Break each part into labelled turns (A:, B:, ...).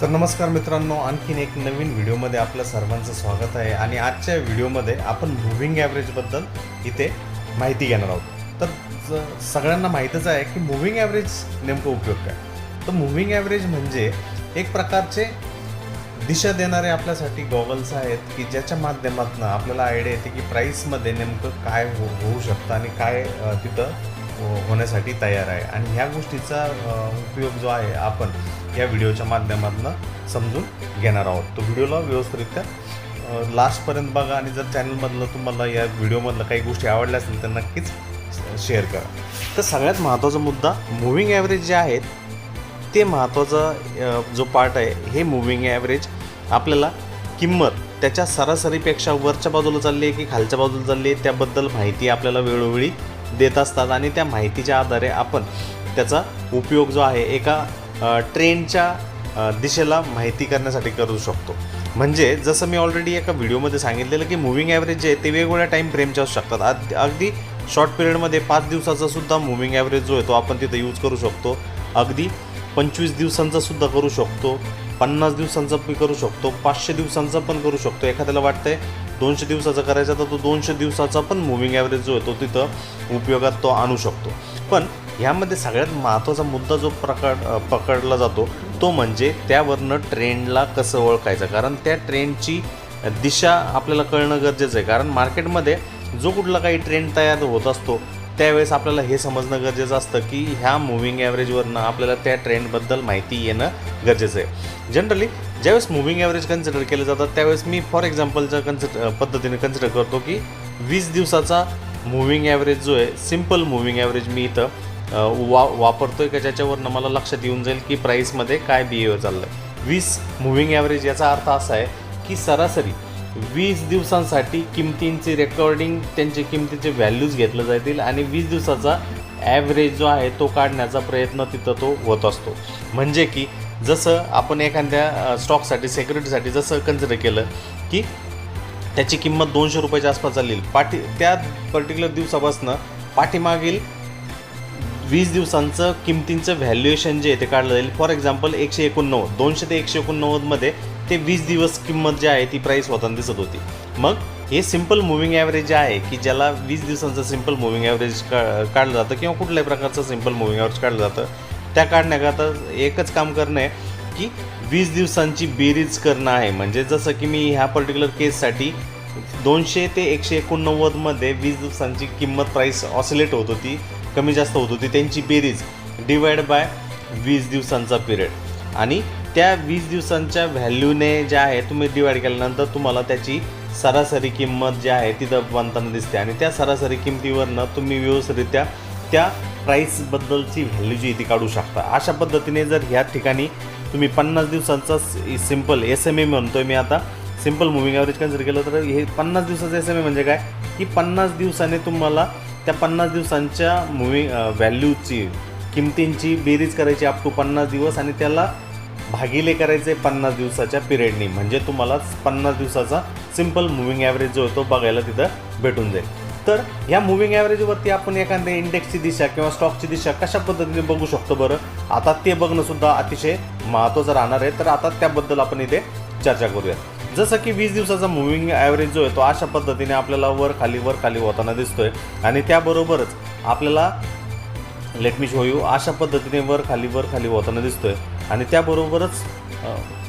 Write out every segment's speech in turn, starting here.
A: तर नमस्कार मित्रांनो आणखीन एक नवीन व्हिडिओमध्ये आपलं सर्वांचं स्वागत आहे आणि आजच्या व्हिडिओमध्ये आपण मुव्हिंग ॲव्हरेजबद्दल इथे माहिती घेणार आहोत. तर सगळ्यांना माहीतच आहे की मुव्हिंग ॲव्हरेज नेमकं उपयोग काय? तर मुव्हिंग ॲव्हरेज म्हणजे एक प्रकारचे दिशा देणारे आपल्यासाठी गॉगल्स आहेत की ज्याच्या माध्यमातून आपल्याला आयडिया येते की प्राईसमध्ये नेमकं काय हो होऊ शकतं आणि काय तिथं हो- होण्यासाठी तयार आहे. आणि ह्या गोष्टीचा उपयोग जो आहे आपण या व्हिडिओच्या माध्यमातून समजून घेणार आहोत. तो व्हिडिओला व्यवस्थितरित्या लास्टपर्यंत बघा आणि जर चॅनलमधलं तुम्हाला या व्हिडिओमधलं काही गोष्टी आवडल्या असतील तर नक्कीच शेअर करा. तर सगळ्यात महत्त्वाचा मुद्दा मुव्हिंग ॲव्हरेज जे आहेत ते महत्त्वाचा जो पार्ट आहे हे मुव्हिंग ॲव्हरेज आपल्याला किंमत त्याच्या सरासरीपेक्षा वरच्या बाजूला चालली आहे की खालच्या बाजूला चालली आहे त्याबद्दल माहिती आपल्याला वेळोवेळी देत असतात आणि त्या माहितीच्या आधारे आपण त्याचा उपयोग जो आहे एका ट्रेनच्या दिशेला माहिती करण्यासाठी करू शकतो. म्हणजे जसं मी ऑलरेडी एका व्हिडिओमध्ये सांगितलेलं की मुव्हिंग ॲव्हरेज जे आहे ते वेगवेगळ्या टाईम फ्रेमचे असू शकतात. अगदी शॉर्ट पिरियडमध्ये पाच दिवसाचा सुद्धा मुव्हिंग ॲव्हरेज जो आहे तो आपण तिथं यूज करू शकतो. अगदी पंचवीस दिवसांचा सुद्धा करू शकतो. पन्नास दिवसांचा पण करू शकतो. पाचशे दिवसांचा पण करू शकतो. एखाद्याला वाटतंय दोनशे दिवसाचा करायचा तर तो दोनशे दिवसाचा पण मुव्हिंग ॲव्हरेज जो आहे तो तिथं उपयोगात तो आणू शकतो. पण ह्यामध्ये सगळ्यात महत्त्वाचा मुद्दा जो प्रकड पकडला जातो तो म्हणजे त्यावरनं ट्रेंडला कसं ओळखायचं? कारण त्या ट्रेंडची दिशा आपल्याला कळणं गरजेचं आहे. कारण मार्केटमध्ये जो कुठला काही ट्रेंड तयार होत असतो त्यावेळेस आपल्याला हे समजणं गरजेचं असतं की ह्या मुव्हिंग ॲव्हरेजवरनं आपल्याला त्या ट्रेंडबद्दल माहिती येणं गरजेचं आहे. जनरली ज्यावेळेस मुव्हिंग ॲव्हरेज कन्सिडर केले जातात त्यावेळेस मी फॉर एक्झाम्पलच्या कन्सिड पद्धतीने कन्सिडर करतो की वीस दिवसाचा मुव्हिंग ॲव्हरेज जो आहे सिंपल मुव्हिंग ॲव्हरेज मी इथं वा वापरतो आहे का ज्याच्यावरनं मला लक्षात येऊन जाईल की प्राईसमध्ये काय बिहेवियर चाललं आहे वीस मुव्हिंग ॲव्हरेज याचा अर्थ असा आहे की सरासरी वीस दिवसांसाठी किमतींची रेकॉर्डिंग त्यांचे किमतीचे व्हॅल्यूज घेतलं जातील आणि वीस दिवसाचा ॲव्हरेज जो आहे तो काढण्याचा प्रयत्न तिथं तो होत असतो. म्हणजे की जसं आपण एखाद्या स्टॉकसाठी सेक्युरिटीसाठी जसं कन्सिडर केलं की त्याची किंमत दोनशे रुपयाच्या आसपास चालली. पाठी त्या पर्टिक्युलर दिवसापासनं पाठीमागील वीस दिवसांचं किमतींचं व्हॅल्युएशन जे आहे ते काढलं जाईल. फॉर एक्झाम्पल एकशे एकोणनव्वद दोनशे ते एकशे एकोणनव्वदमध्ये ते वीस दिवस किंमत जी आहे ती प्राईस होताना दिसत होती. मग हे सिंपल मुव्हिंग ॲव्हरेज जे आहे की ज्याला वीस दिवसांचं सिंपल मुव्हिंग ॲव्हरेज का काढलं जातं किंवा कुठल्याही प्रकारचं सिंपल मुव्हिंग ॲव्हरेज काढलं जातं त्या काढण्याकरता एकच काम करणं आहे की वीस दिवसांची बेरीज करणं आहे. म्हणजे जसं की मी ह्या पर्टिक्युलर केससाठी दोनशे ते एकशे एकोणनव्वदमध्ये वीस दिवसांची किंमत प्राईस ऑसिलेट होत होती. कमी जास्त होत होती. त्यांची बेरीज डिवाइड बाय वीस दिवसांचा पिरियड आणि त्या वीस दिवसांच्या व्हॅल्यूने जे आहे तुम्ही डिवाइड केल्यानंतर तुम्हाला त्याची सरासरी किंमत जी आहे ती बनताना दिसते. आणि त्या सरासरी किमतीवरनं तुम्ही व्यवस्थितरित्या त्या प्राईसबद्दलची व्हॅल्यू जी ती काढू शकता. अशा पद्धतीने जर ह्या ठिकाणी तुम्ही पन्नास दिवसांचा सिंपल एस एम ए म्हणतोय मी आता सिंपल मुव्हिंग ॲव्हरेज कन्सिडर केलं तर हे पन्नास दिवसाचं एस एम ए म्हणजे काय? की पन्नास दिवसाने तुम्हाला त्या पन्नास दिवसांच्या मुव्हिंग व्हॅल्यूची किमतींची बेरीज करायची अप टू पन्नास दिवस आणि त्याला भागिले करायचे पन्नास दिवसाच्या पिरियडनी म्हणजे तुम्हाला पन्नास दिवसाचा सिंपल मुव्हिंग ॲव्हरेज जो आहे तो बघायला तिथं भेटून जाईल. तर ह्या मुव्हिंग ॲव्हरेजवरती आपण एखाद्या इंडेक्सची दिशा किंवा स्टॉकची दिशा कशा पद्धतीने बघू शकतो बरं? आता ते बघणंसुद्धा अतिशय महत्त्वाचं राहणार आहे. तर आता त्याबद्दल आपण इथे चर्चा करूया जसं की वीस दिवसाचा मुव्हिंग ॲव्हरेज जो आहे तो अशा पद्धतीने आपल्याला वर खाली वर खाली होताना दिसतोय. आणि त्याबरोबरच आपल्याला लेट मी शो यू अशा पद्धतीने वर खाली वर खाली होताना दिसतोय. आणि त्याबरोबरच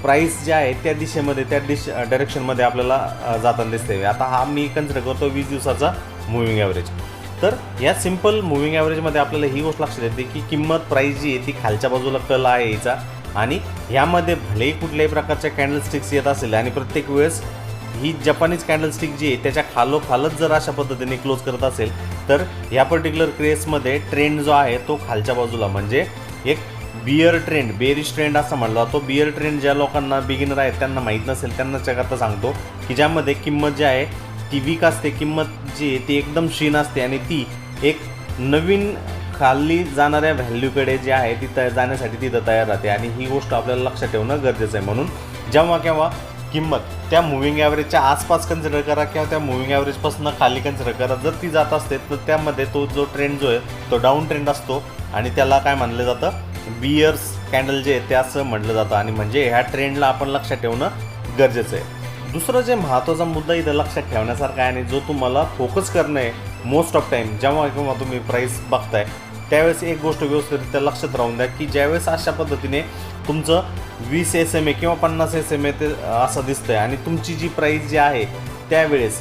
A: प्राईस जे आहे त्या दिशेमध्ये त्या दिश डायरेक्शनमध्ये आपल्याला जाताना दिसते आता हा मी कन्सिडर करतो वीस दिवसाचा मुव्हिंग ॲव्हरेज तर या सिंपल मुव्हिंग ॲव्हरेजमध्ये आपल्याला ही गोष्ट लक्षात येते की किंमत प्राईस जी आहे ती खालच्या बाजूला कल आहे याचा आणि यामध्ये भलेही कुठल्याही प्रकारच्या कॅन्डलस्टिक्स येत असेल आणि प्रत्येक वेळेस ही जपानीज कॅन्डलस्टिक जी आहे त्याच्या खालोखालच जर अशा पद्धतीने क्लोज करत असेल तर ह्या पर्टिक्युलर क्रेसमध्ये ट्रेंड जो आहे तो खालच्या बाजूला. म्हणजे एक बियर ट्रेंड बेरिश ट्रेंड असं म्हणला तो बियर ट्रेंड ज्या लोकांना बिगिनर आहेत त्यांना माहीत नसेल त्यांना जगात सांगतो की ज्यामध्ये किंमत जी आहे ती वीक असते. किंमत जी आहे ती एकदम क्षीण असते आणि ती एक नवीन खाली जाणाऱ्या व्हॅल्यूकडे जे आहे ती त जाण्यासाठी तिथं तयार राहते. आणि ही गोष्ट आपल्याला लक्षात ठेवणं गरजेचं आहे म्हणून. जेव्हा केव्हा किंमत त्या मुव्हिंग ॲव्हरेजच्या आसपास कन्सिडर करा किंवा त्या मुव्हिंग ॲव्हरेजपासून खाली कन्सिडर करा. जर ती जात असते तर त्यामध्ये तो जो ट्रेंड जो आहे तो डाऊन ट्रेंड असतो. आणि त्याला काय म्हणलं जातं? बियर्स कॅन्डल जे आहे ते असं म्हटलं जातं. आणि म्हणजे ह्या ट्रेंडला आपण लक्षात ठेवणं गरजेचं आहे. दुसरं जे महत्त्वाचा मुद्दा इथं लक्षात ठेवण्यासारखा आहे आणि जो तुम्हाला फोकस करणं आहे मोस्ट ऑफ टाईम जेव्हा किंवा तुम्ही प्राईस बघताय त्यावेळेस एक गोष्ट व्यवस्थितरित्या लक्षात राहून द्या की ज्यावेळेस अशा पद्धतीने तुमचं वीस एस एम ए किंवा पन्नास एस एम ए ते असं दिसतंय आणि तुमची जी प्राईस जी आहे त्यावेळेस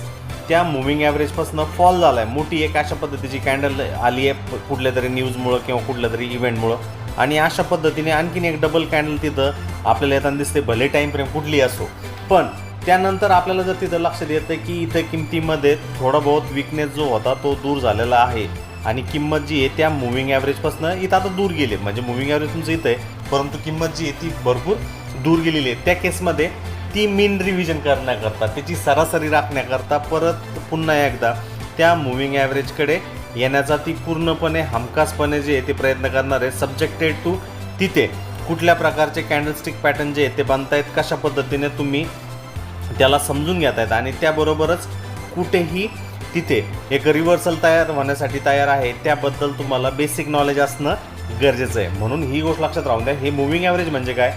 A: त्या मुव्हिंग ॲव्हरेजपासून फॉल झाला आहे मोठी एक अशा पद्धतीची कॅन्डल आली आहे कुठल्या तरी न्यूजमुळं किंवा कुठल्या तरी इव्हेंटमुळं आणि अशा पद्धतीने आणखीन एक डबल कॅन्डल तिथं आपल्याला येताना दिसते भले टाईम फ्रेम कुठली असो. पण त्यानंतर आपल्याला जर तिथं लक्षात येतं की इथं किमतीमध्ये थोडा बहुत विकनेस जो होता तो दूर झालेला आहे. आणि किंमत जी आहे त्या मुव्हिंग ॲव्हरेजपासून इथं आता दूर गेली आहे. म्हणजे मुव्हिंग ॲव्हरेज तुमचं इथं आहे परंतु किंमत जी आहे ती भरपूर दूर गेलेली आहे त्या केसमध्ये ती मीन रिव्हिजन करण्याकरता त्याची सरासरी राखण्याकरता परत पुन्हा एकदा त्या मुव्हिंग ॲव्हरेजकडे येण्याचा ती पूर्णपणे हमखासपणे जे आहे ते प्रयत्न करणार आहे सब्जेक्टेड टू तिथे कुठल्या प्रकारचे कॅन्डलस्टिक पॅटर्न जे आहे ते बांधतायत कशा पद्धतीने तुम्ही त्याला समजून घेत आहेत आणि त्याबरोबरच कुठेही तिथे एक रिव्हर्सल तयार होण्यासाठी तयार आहे. त्याबद्दल तुम्हाला बेसिक नॉलेज असणं गरजेचं आहे. म्हणून ही गोष्ट लक्षात राहून द्या. हे मुव्हिंग ॲव्हरेज म्हणजे काय?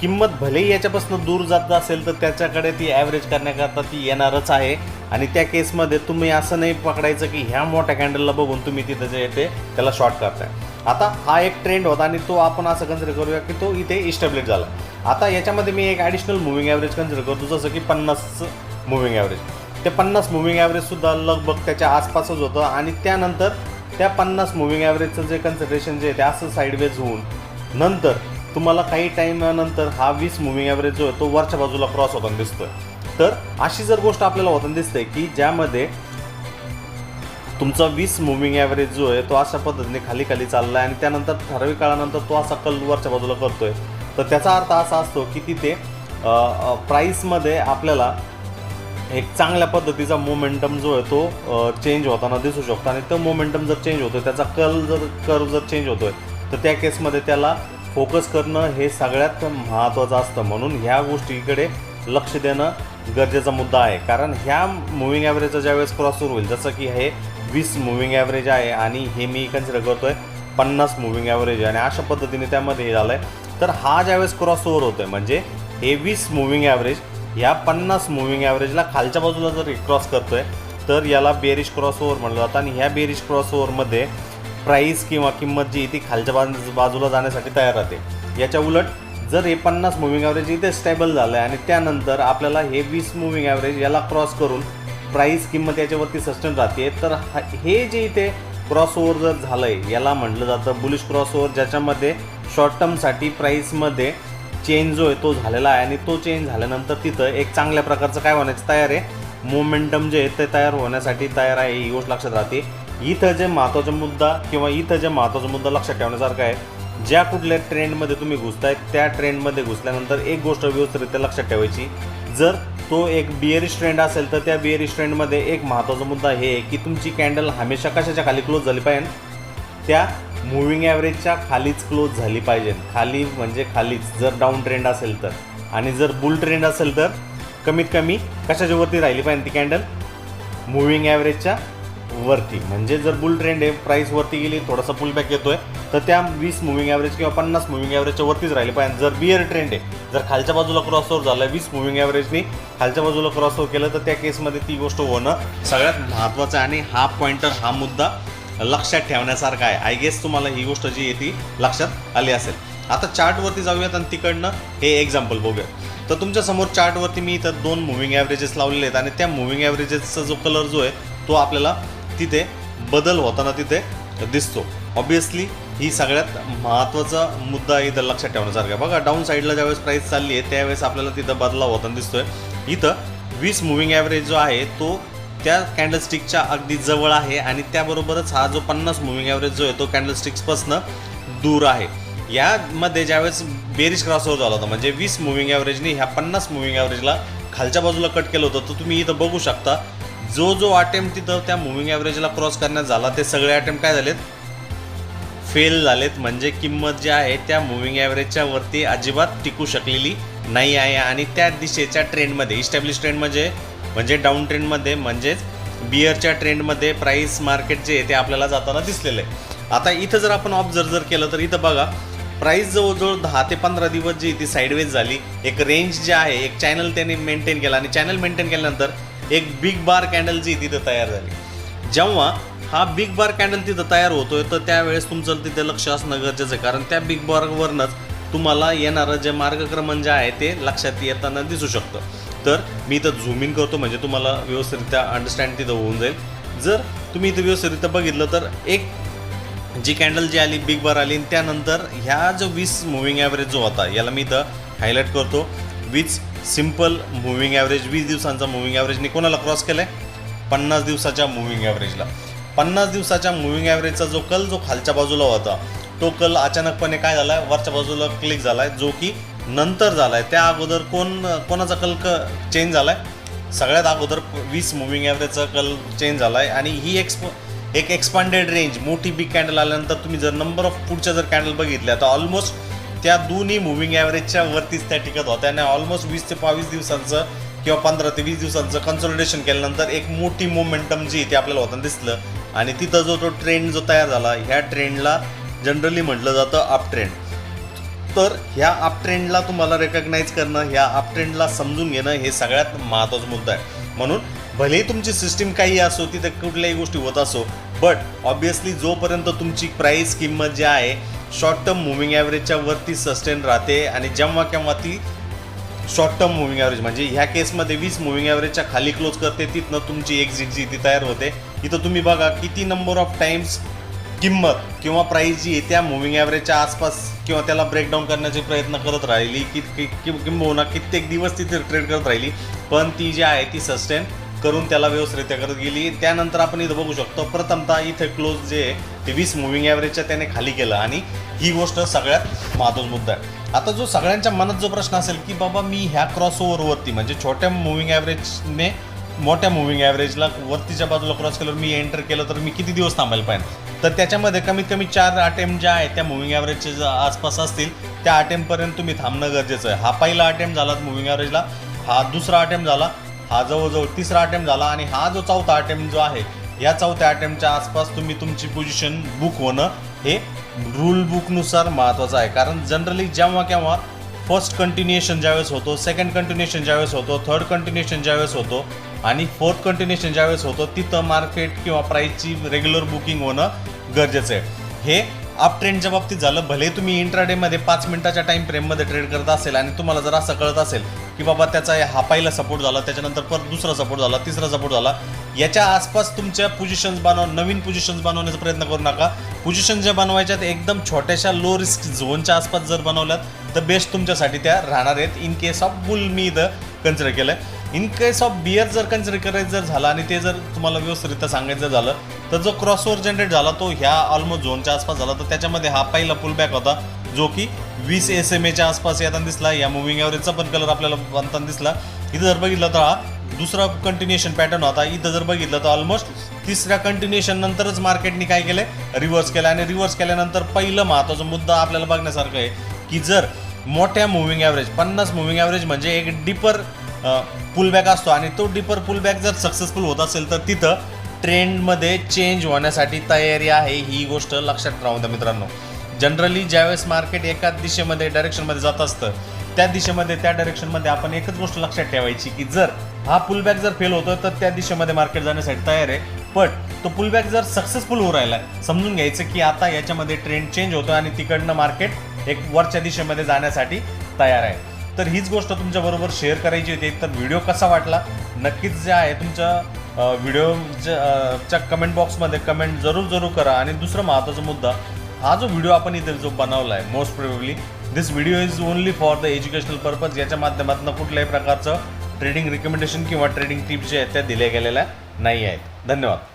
A: किंमत भलेही याच्यापासून दूर जात असेल तर त्याच्याकडे ती ॲव्हरेज करण्याकरता ती येणारच आहे. आणि त्या केसमध्ये तुम्ही असं नाही पकडायचं की ह्या मोठ्या कॅन्डलला बघून तुम्ही तिथं जे येते त्याला शॉर्ट करताय. आता हा एक ट्रेंड होता आणि तो आपण असं कन्सिडर करूया की तो इथे इस्टॅब्लिश झाला. आता याच्यामध्ये मी एक ॲडिशनल मुव्हिंग ॲव्हरेज कन्सिडर करतो. जसं की पन्नास मुव्हिंग ॲव्हरेज ते पन्नास मुव्हिंग ॲव्हरेजसुद्धा लगभग त्याच्या आसपासच होतं. आणि त्यानंतर त्या पन्नास मुव्हिंग ॲव्हरेजचं जे कन्सन्ट्रेशन जे आहे ते असं साईडवेज होऊन नंतर तुम्हाला काही टाईमानंतर हा वीस मुव्हिंग ॲव्हरेज जो आहे तो वरच्या बाजूला क्रॉस होताना दिसतोय. तर अशी जर गोष्ट आपल्याला होताना दिसते की ज्यामध्ये तुमचा वीस मुव्हिंग ॲव्हरेज जो आहे तो अशा पद्धतीने खाली खाली चालला आहे आणि त्यानंतर ठराविक काळानंतर तो असा कल वरच्या बाजूला करतोय. तर त्याचा अर्थ असा असतो की तिथे प्राईसमध्ये आपल्याला एक चांगल्या पद्धतीचा मोमेंटम जो आहे तो चेंज होताना दिसू शकतो. आणि तो मोमेंटम जर चेंज होतो त्याचा कल जर कर्व जर चेंज होतोय तर त्या केसमध्ये त्याला फोकस करणं हे सगळ्यात महत्त्वाचं असतं. म्हणून ह्या गोष्टीकडे लक्ष देणं गरजेचा मुद्दा आहे. कारण ह्या मुव्हिंग ॲव्हरेजचा ज्यावेळेस क्रॉसओव्हर होईल जसं की हे वीस मुव्हिंग ॲव्हरेज आहे आणि हे मी कन्सिडर करतोय पन्नास मुव्हिंग ॲव्हरेज आहे. आणि अशा पद्धतीने त्यामध्ये हे झालं आहे तर हा ज्यावेळेस क्रॉसओव्हर होतोय म्हणजे हे वीस मुव्हिंग ॲव्हरेज ह्या पन्नास मुव्हिंग ॲव्हरेजला खालच्या बाजूला जर क्रॉस करतोय तर याला बेरिश क्रॉस ओव्हर म्हटलं जातं. आणि ह्या बेरिश क्रॉस ओव्हरमध्ये प्राईस किंवा किंमत जी आहे ती खालच्या बाजू बाजूला जाण्यासाठी तयार राहते. याच्या उलट जर हे पन्नास मुव्हिंग ॲव्हरेज इथे स्टेबल झालं आहे आणि त्यानंतर आपल्याला हे वीस मुव्हिंग ॲव्हरेज याला क्रॉस करून प्राईस किंमत याच्यावरती सस्टेन राहते तर हा- हे जे इथे क्रॉस ओव्हर जर झालं आहे याला म्हटलं जातं बुलिश क्रॉस ओव्हर ज्याच्यामध्ये शॉर्ट टर्मसाठी प्राईसमध्ये चेंज जो आहे तो झालेला आहे आणि तो चेंज झाल्यानंतर तिथं एक चांगल्या प्रकारचं काय होण्याची तयार आहे. मोमेंटम जे आहे ते तयार होण्यासाठी तयार आहे ही गोष्ट लक्षात राहते. इथं जे महत्त्वाचा मुद्दा किंवा इथं जे महत्त्वाचा मुद्दा लक्षात ठेवण्यासारखा आहे ज्या कुठल्या ट्रेंडमध्ये तुम्ही घुसताय त्या ट्रेंडमध्ये घुसल्यानंतर एक गोष्ट व्यवस्थितरित्या लक्षात ठेवायची. जर तो एक बिअरिश ट्रेंड असेल तर त्या बिअरिश ट्रेंडमध्ये एक महत्त्वाचा मुद्दा हे आहे की तुमची कॅन्डल हमेशा कशाच्या खाली क्लोज झाली पाहिजे? त्या मुव्हिंग ॲव्हरेजच्या खालीच क्लोज झाली पाहिजे. खाली म्हणजे खालीच. जर डाऊन ट्रेंड असेल तर. आणि जर बुल ट्रेंड असेल तर कमीत कमी कशाच्या वरती राहिली पाहिजे ती कॅन्डल मुव्हिंग ॲव्हरेजच्या वरती. म्हणजे जर बुल ट्रेंड आहे प्राईस वरती गेली थोडासा पुलबॅक येतोय तर त्या वीस मुव्हिंग ॲव्हरेज किंवा पन्नास मुव्हिंग ॲव्हरेजच्या वरतीच राहिली पाहिजे. जर बिअर ट्रेंड आहे जर खालच्या बाजूला क्रॉसओवर झाला वीस मुव्हिंग ॲव्हरेजनी खालच्या बाजूला क्रॉसओवर केलं तर त्या केसमध्ये ती गोष्ट होणं सगळ्यात महत्त्वाचं आहे. आणि हा पॉईंटर हा मुद्दा लक्षात ठेवण्यासारखा आहे. आय गेस तुम्हाला ही गोष्ट जी आहे ती लक्षात आली असेल. आता चार्टवरती जाऊयात आणि तिकडनं हे एक्झाम्पल बघूया तर तुमच्यासमोर चार्टवरती मी इथं दोन मुव्हिंग ॲव्हरेजेस लावलेले आहेत आणि त्या मुव्हिंग ॲव्हरेजेसचा जो कलर जो आहे तो आपल्याला तिथे बदल होताना तिथे दिसतो. ऑब्वियसली ही सगळ्यात महत्त्वाचा मुद्दा इथं लक्षात ठेवण्यासारखा. आहे बघा डाऊन साईडला ज्यावेळेस प्राईस चालली आहे त्यावेळेस आपल्याला तिथं बदलाव होताना दिसतोय. इथं वीस मुव्हिंग ॲव्हरेज जो आहे तो त्या कॅन्डलस्टिकच्या अगदी जवळ आहे आणि त्याबरोबरच हा जो पन्नास मुव्हिंग ॲव्हरेज जो आहे तो कॅन्डलस्टिक्सपासनं दूर आहे. यामध्ये ज्यावेळेस बेरिश क्रॉसओव्हर झाला होता म्हणजे वीस मुव्हिंग ॲव्हरेजने ह्या पन्नास मुव्हिंग ॲव्हरेजला खालच्या बाजूला कट केलं होतं तर तुम्ही इथं बघू शकता जो जो अटेम्प्ट तिथं त्या मुव्हिंग ॲव्हरेजला क्रॉस करण्यात झाला ते सगळे अटेम्प्ट काय झालेत? फेल झालेत म्हणजे किंमत जी आहे त्या मुव्हिंग ॲव्हरेजच्या वरती अजिबात टिकू शकलेली नाही आहे. आणि त्या दिशेच्या ट्रेंडमध्ये इस्टॅब्लिश ट्रेंड म्हणजे म्हणजे डाऊन ट्रेंडमध्ये म्हणजेच बिअरच्या ट्रेंडमध्ये प्राईस मार्केट जे आहे ते आपल्याला जाताना दिसलेलं आहे. आता इथं जर आपण ऑब्झर्व जर केलं तर इथं बघा प्राईस जवळजवळ दहा ते पंधरा दिवस जी ती साईडवेज झाली. एक रेंज जे आहे एक चॅनल त्याने मेंटेन केला आणि चॅनल मेंटेन केल्यानंतर एक बिग बार कॅन्डल जी तिथं तयार झाली. जेव्हा हा बिग बार कॅन्डल तिथं तयार होतोय तर त्यावेळेस तुमचं तिथे लक्ष असणं गरजेचं आहे. कारण त्या बिग बारवरनंच तुम्हाला येणारं जे मार्गक्रमण जे आहे ते लक्षात येताना दिसू शकतं. तर मी इथं झूम इन करतो म्हणजे तुम्हाला व्यवस्थितरित्या अंडरस्टँड तिथं होऊन जाईल. जर तुम्ही इथं व्यवस्थितरित्या बघितलं तर एक जी कॅन्डल जी आली बिग बार आली आणि त्यानंतर ह्या जो वीस मुव्हिंग ॲव्हरेज जो होता याला मी इथं हायलाईट करतो. वीज सिंपल मुव्हिंग ॲव्हरेज वीस दिवसांचा मुव्हिंग ॲव्हरेजने कोणाला क्रॉस केलं आहे पन्नास दिवसाच्या मुव्हिंग ॲव्हरेजला पन्नास दिवसाच्या मुव्हिंग ॲव्हरेजचा जो कल जो खालच्या बाजूला होता तो कल अचानकपणे काय झाला? आहे वरच्या बाजूला क्लिक झाला आहे जो की नंतर झाला आहे त्या अगोदर कोण कोणाचा कल क चेंज झाला आहे सगळ्यात अगोदर वीस मुव्हिंग ॲव्हरेजचा कल चेंज झाला आहे आणि ही एक्सप एक एक्सपांडेड रेंज मोठी बिग कॅन्डल आल्यानंतर तुम्ही जर नंबर ऑफ पुढच्या जर कॅन्डल बघितल्या तर ऑलमोस्ट त्या दोन्ही मुव्हिंग ॲव्हरेजच्या वरतीच त्या टिकत होत्या. आणि ऑलमोस्ट वीस ते बावीस दिवसांचं किंवा पंधरा ते वीस दिवसांचं कन्सोलिडेशन केल्यानंतर एक मोठी मोमेंटम जी ते आपल्याला होताना दिसलं. आणि तिथं जो तो ट्रेंड जो तयार झाला ह्या ट्रेंडला जनरली म्हटलं जातं अप ट्रेंड तर ह्या अपट्रेंडला तुम्हाला रेकग्नाईज करणं ह्या अपट्रेंडला समजून घेणं हे सगळ्यात महत्त्वाचा मुद्दा आहे. म्हणून भलेही तुमची सिस्टीम काही असो तिथे कुठल्याही गोष्टी होत असो बट ऑब्वियसली जोपर्यंत तुमची प्राईस किंमत जी आहे शॉर्ट टर्म मुव्हिंग ॲव्हरेजच्या वरती सस्टेन राहते आणि जेव्हा केव्हा ती शॉर्ट टर्म मुव्हिंग ॲव्हरेज म्हणजे ह्या केसमध्ये वीस मुव्हिंग ॲव्हरेजच्या खाली क्लोज करते तिथनं तुमची एक्झिट जी ती तयार होते. इथं तुम्ही बघा किती नंबर ऑफ टाइम्स किंमत किंवा प्राईस जी आहे त्या मुव्हिंग ॲव्हरेजच्या आसपास किंवा त्याला ब्रेकडाऊन करण्याचे प्रयत्न करत राहिली की कि- कि- किंबहुना कित्येक दिवस ती ट्रेड करत राहिली पण ती जी आहे ती सस्टेन करून त्याला व्यवस्थितरित्या करत गेली. त्यानंतर आपण इथं बघू शकतो प्रथमतः इथे क्लोज जे आहे ते वीस मुव्हिंग ॲव्हरेजच्या त्याने खाली केलं आणि ही गोष्ट सगळ्यात महत्त्वाचा मुद्दा आहे. आता जो सगळ्यांच्या मनात जो प्रश्न असेल की बाबा मी ह्या क्रॉसओव्हरवरती म्हणजे छोट्या मुव्हिंग ॲव्हरेजने मोठ्या मुव्हिंग ॲव्हरेजला वरतीच्या बाजूला क्रॉस केल्यावर मी एंटर केलं तर मी किती दिवस थांबायला पाहिजे? तर त्याच्यामध्ये कमीत कमी चार अटेम्प्ट ज्या आहेत त्या मुव्हिंग ॲव्हरेजचे आसपास असतील त्या अटेम्प्टपर्यंत तुम्ही थांबणं गरजेचं आहे. हा पहिला अटेम्प्ट झाला मुव्हिंग ॲव्हरेजला हा दुसरा अटेम्प्ट झाला हा जवळजवळ तिसरा अटेम्प्ट झाला आणि हा जो चौथा अटेम्प्ट जो आहे या चौथ्या अटेम्प्टच्या आसपास तुम्ही तुमची पोझिशन बुक होणं हे रूल बुकनुसार महत्त्वाचं आहे. कारण जनरली जेव्हा केव्हा फर्स्ट कंटिन्युएशन ज्यावेळेस होतो सेकंड कंटिन्युएशन ज्यावेळेस होतो थर्ड कंटिन्युएशन ज्यावेळेस होतो आणि फोर्थ कंटिन्युएशन ज्यावेळेस होतो तिथं मार्केट किंवा प्राईसची रेग्युलर बुकिंग होणं गरजेचं आहे. हे अप ट्रेंडच्या बाबतीत झालं भले तुम्ही इंट्राडेमध्ये पाच मिनिटाच्या टाईम फ्रेममध्ये ट्रेड करत असेल आणि तुम्हाला जर असं कळत असेल की बाबा त्याचा हा पहिला सपोर्ट झाला त्याच्यानंतर परत दुसरा सपोर्ट झाला तिसरा सपोर्ट झाला याच्या आसपास तुमच्या पोझिशन्स बनव नवीन पोझिशन्स बनवण्याचा प्रयत्न करू नका. पोझिशन ज्या बनवायच्यात एकदम छोट्याशा लो रिस्क झोनच्या आसपास जर बनवल्यात तर बेस्ट तुमच्यासाठी त्या राहणार आहेत इन केस ऑफ बुल मी इथं कन्सिडर केलं आहे इन केस ऑफ बियर जर कन्सिडर करायचं जर झालं आणि ते जर तुम्हाला व्यवस्थितरित्या सांगायचं झालं तर जो क्रॉसओव्हर जनरेट झाला तो ह्या ऑलमोस्ट झोनच्या आसपास झाला. तर त्याच्यामध्ये हा पहिला पुलबॅक होता जो की वीस एस एम एच्या आसपास येताना दिसला. या मुव्हिंग ॲव्हरेजचा पण कलर आपल्याला बनताना दिसला. इथं जर बघितलं तर हा दुसरा कंटिन्युएशन पॅटर्न होता. इथं जर बघितलं तर ऑलमोस्ट तिसऱ्या कंटिन्युएशन नंतरच मार्केटनी काय केलं रिव्हर्स केलं आणि रिव्हर्स केल्यानंतर पहिलं महत्त्वाचा मुद्दा आपल्याला बघण्यासारखं आहे की जर मोठ्या मुव्हिंग ॲव्हरेज पन्नास मुव्हिंग ॲव्हरेज म्हणजे एक डिपर पुलबॅक असतो. आणि तो डिपर पुलबॅक जर सक्सेसफुल होत असेल तर तिथं ट्रेंडमध्ये चेंज होण्यासाठी तयारी आहे ही गोष्ट लक्षात राहू द्या मित्रांनो. जनरली ज्यावेळेस मार्केट एकाच दिशेमध्ये डायरेक्शनमध्ये जात असतं त्या दिशेमध्ये त्या डायरेक्शनमध्ये आपण एकच गोष्ट लक्षात ठेवायची की जर हा पुलबॅक जर फेल होतो तर त्या दिशेमध्ये मार्केट जाण्यासाठी तयार आहे. पण तो पुलबॅक जर सक्सेसफुल होऊ राहिला समजून घ्यायचं की आता याच्यामध्ये ट्रेंड चेंज होतो आणि तिकडनं मार्केट एक वरच्या दिशेमध्ये जाण्यासाठी तयार आहे. तर हीच गोष्ट तुमच्याबरोबर शेअर करायची होती. तर व्हिडिओ कसा वाटला? नक्कीच जे आहे तुमच्या व्हिडिओच्या कमेंट बॉक्समध्ये कमेंट जरूर जरूर करा. आणि दुसरा महत्त्वाचा मुद्दा हा जो व्हिडिओ आपण इथे जो बनवला आहे most probably this video is only for the educational purpose याच्या माध्यमातून कुठल्याही प्रकारचं ट्रेडिंग रिकमेंडेशन किंवा ट्रेडिंग टिप्स जे आहेत त्या दिल्या गेलेल्या नाही आहेत धन्यवाद.